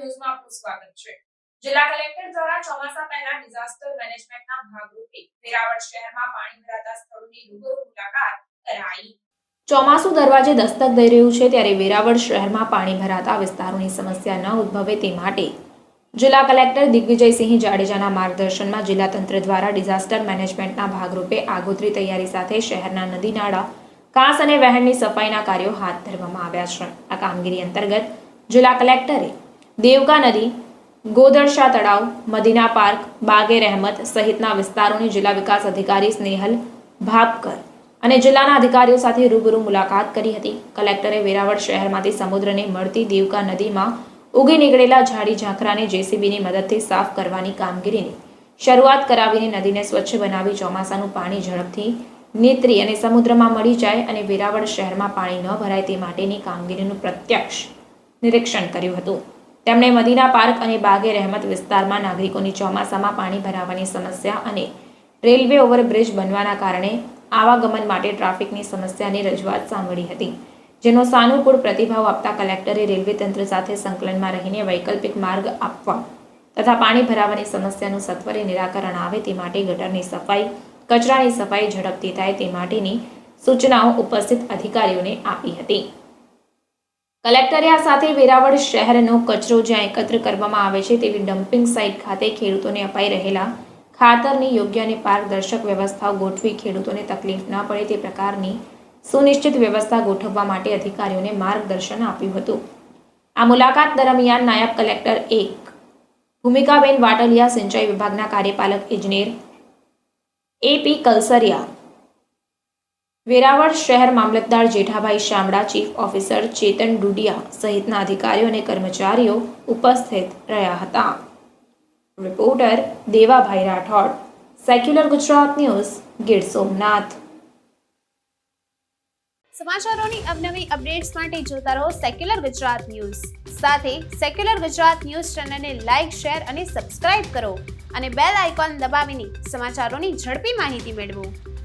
આપનું સ્વાગત છે. જિલ્લા કલેક્ટર દ્વારા ચોમાસા પહેલા ડિઝાસ્ટર મેનેજમેન્ટના ભાગરૂપે વેરાવળ શહેરમાં પાણી ભરાતા સ્થળોની રૂબરૂ મુલાકાત કરાઈ. ચોમાસું દરવાજે દસ્તક દઈ રહ્યું છે ત્યારે વેરાવળ શહેરમાં પાણી ભરાતા વિસ્તારોની સમસ્યા ન ઉદ્ભવે તે માટે જિલ્લા કલેક્ટર દિગ્વિજયસિંહ જાડેજાના માર્ગદર્શનમાં જિલ્લા તંત્ર દ્વારા ડિઝાસ્ટર મેનેજમેન્ટના ભાગરૂપે આગોતરી તૈયારી સાથે શહેરના નદી નાળા કાંસ અને વહેણની સફાઈના કાર્યો હાથ ધરવામાં આવ્યા છે. આ કામગીરી અંતર્ગત જિલ્લા કલેક્ટરે દેવકા નદી, ગોદરશા તળાવ, મદીના પાર્ક બાગે રહેમત સહિતના વિસ્તારોની જિલ્લા વિકાસ અધિકારી સ્નેહલ ભાપકર અને જિલ્લાના અધિકારીઓ સાથે રૂબરૂ મુલાકાત કરી હતી. કલેક્ટરે વેરાવળ શહેરમાંથી સમુદ્રને મળતી દેવકા નદીમાં ઉગી નીકળેલા ઝાડી ઝાંખરાને જેસીબીની મદદથી સાફ કરવાની કામગીરીની શરૂઆત કરાવીને નદીને સ્વચ્છ બનાવી ચોમાસાનું પાણી ઝડપથી નેત્રી અને સમુદ્રમાં મળી જાય અને વેરાવળ શહેરમાં પાણી ન ભરાય તે માટેની કામગીરીનું પ્રત્યક્ષ નિરીક્ષણ કર્યું હતું. તેમણે મદીના પાર્ક અને બાગે રહેમત વિસ્તારમાં નાગરિકોની ચોમાસામાં પાણી ભરાવાની સમસ્યા અને રેલવે ઓવરબ્રિજ બનવાના કારણે આવાગમન માટે ટ્રાફિકની સમસ્યાની રજૂઆત સાંભળી હતી, જેનો સાનુકૂળ પ્રતિભાવ આપતા કલેક્ટરે રેલવે તંત્ર સાથે સંકલનમાં રહીને વૈકલ્પિક માર્ગ આપવા તથા પાણી ભરાવાની સમસ્યાનું સત્વરે નિરાકરણ આવે તે માટે ગટરની સફાઈ, કચરાની સફાઈ ઝડપથી થાય તે માટેની સૂચનાઓ ઉપસ્થિત અધિકારીઓને આપી હતી. કલેક્ટરે આ સાથે વેરાવળ શહેરનો કચરો જ્યાં એકત્ર કરવામાં આવે છે તેવી ડમ્પિંગ સાઇટ ખાતે ખેડૂતોને અપાઈ રહેલા ખાતરની યોગ્ય અને પારદર્શક વ્યવસ્થાઓ ગોઠવી ખેડૂતોને તકલીફ ન પડે તે પ્રકારની સુનિશ્ચિત વ્યવસ્થા ગોઠવવા માટે અધિકારીઓને માર્ગદર્શન આપ્યું હતું. આ મુલાકાત દરમિયાન નાયબ કલેક્ટર એક ભૂમિકાબેન વાટલિયા સિંચાઈ વિભાગના કાર્યપાલક ઇજનેર એપી કલસરિયા વેરાવળ શહેર મામલતદાર જેઠાભાઈ શામળા, ચીફ ઓફિસર ચેતન ડુડિયા સહિતના અધિકારીઓ અને કર્મચારીઓ ઉપસ્થિત રહ્યા હતા. Reporter Devabhai Rathod. Secular Gujarat news Gir Somnath. સમાચારોની અવનવી અપડેટ્સ માટે જોતા રહો સેક્યુલર ગુજરાત ન્યૂઝ સાથે સેક્યુલર ગુજરાત ન્યૂઝ ચેનલને લાઇક શેર અને સબસ્ક્રાઇબ કરો અને બેલ આઇકોન દબાવીને સમાચારોની ઝડપી માહિતી મેળવો.